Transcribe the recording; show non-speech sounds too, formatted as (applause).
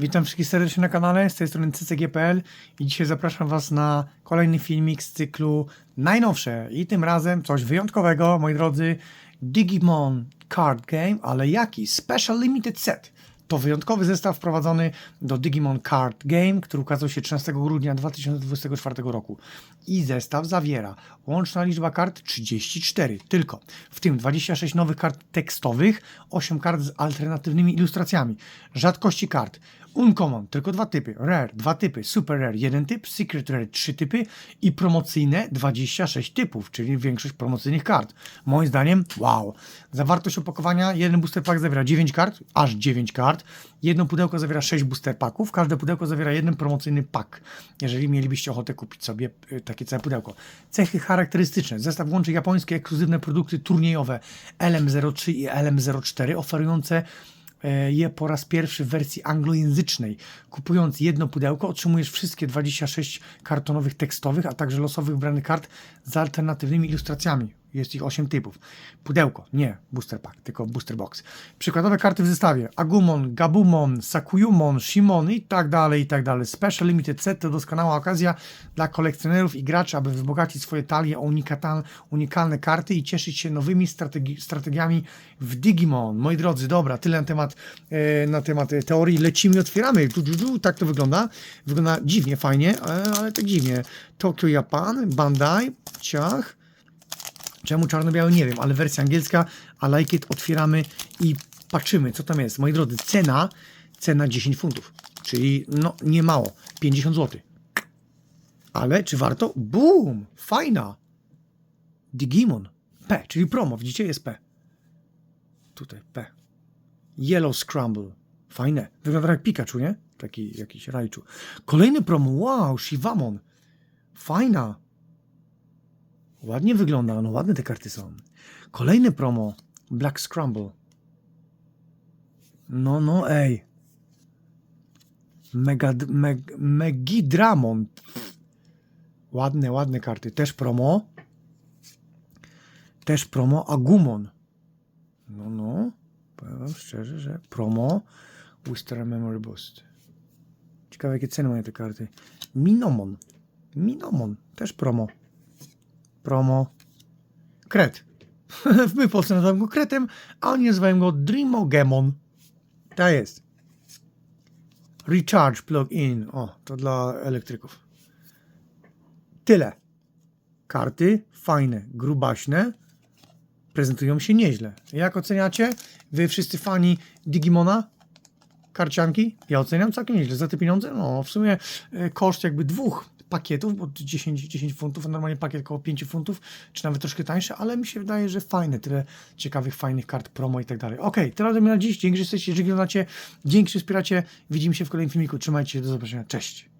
Witam wszystkich serdecznie na kanale, z tej strony CCG.pl i dzisiaj zapraszam Was na kolejny filmik z cyklu najnowsze i tym razem coś wyjątkowego, moi drodzy, Digimon Card Game, ale jaki? Special Limited Set. To wyjątkowy zestaw wprowadzony do Digimon Card Game, który ukazał się 13 grudnia 2024 roku. I zestaw zawiera łączna liczba kart 34 tylko, w tym 26 nowych kart tekstowych, 8 kart z alternatywnymi ilustracjami, rzadkości kart, Uncommon, tylko dwa typy, Rare, dwa typy, Super Rare, jeden typ, Secret Rare, trzy typy. I promocyjne 26 typów, czyli większość promocyjnych kart. Moim zdaniem, wow. Zawartość opakowania, jeden booster pack zawiera 9 kart, aż 9 kart, jedno pudełko zawiera 6 booster packów, każde pudełko zawiera jeden promocyjny pack, jeżeli mielibyście ochotę kupić sobie y, takie całe pudełko. Cechy charakterystyczne, zestaw łączy japońskie ekskluzywne produkty turniejowe LM03 i LM04 oferujące e, je po raz pierwszy w wersji anglojęzycznej. Kupując jedno pudełko, otrzymujesz wszystkie 26 kartonowych tekstowych, a także losowych wybranych kart z alternatywnymi ilustracjami. Jest ich 8 typów. Pudełko, nie booster pack, tylko booster box. Przykładowe karty w zestawie: Agumon, Gabumon, Sakuyumon, Shimon i tak dalej, i tak dalej. Special Limited Set to doskonała okazja dla kolekcjonerów i graczy, aby wzbogacić swoje talie o unikalne karty i cieszyć się nowymi strategi strategiami w Digimon. Moi drodzy, dobra, tyle na temat, e, na temat e, teorii. Lecimy i otwieramy. Tu, tu, tu, tak to wygląda. Wygląda dziwnie, fajnie, ale, ale tak dziwnie. Tokyo Japan, Bandai, ciach. Czemu czarno-biały nie wiem, ale wersja angielska, a like it otwieramy i patrzymy, co tam jest. Moi drodzy, cena, cena 10 funtów, czyli no nie mało, 50 zł. Ale czy warto? Boom! Fajna! Digimon. P, czyli promo, widzicie, jest P. Tutaj P. Yellow Scramble. Fajne. Wygląda jak Pikachu, nie? Taki jakiś Raichu. Kolejny promo. Wow, Shivamon. Fajna. Ładnie wygląda, no ładne te karty są. Kolejne promo. Black Scramble. No, no, ej. Mega, meg, Megidramon. Ładne, ładne karty. Też promo. Też promo. Agumon. No, no. Powiem wam szczerze, że promo. Wistera Memory Boost. Ciekawe, jakie ceny mają te karty. Minomon. Minomon. Też promo promo Kret. (laughs) My w Polsce nazywamy go Kretem, a oni nazywają go Dreamogemon. Tak jest. Recharge plug-in. O, to dla elektryków. Tyle. Karty fajne, grubaśne. Prezentują się nieźle. Jak oceniacie? Wy wszyscy fani Digimona? Karcianki? Ja oceniam całkiem nieźle. Za te pieniądze? No, w sumie e, koszt jakby dwóch pakietów, bo 10, 10 funtów, a normalnie pakiet około 5 funtów, czy nawet troszkę tańszy, ale mi się wydaje, że fajne, tyle ciekawych, fajnych kart promo i tak dalej. Ok, tyle ode mnie na dziś. Dzięki, że jesteście, że oglądacie, dzięki, że wspieracie. Widzimy się w kolejnym filmiku. Trzymajcie się, do zobaczenia. Cześć.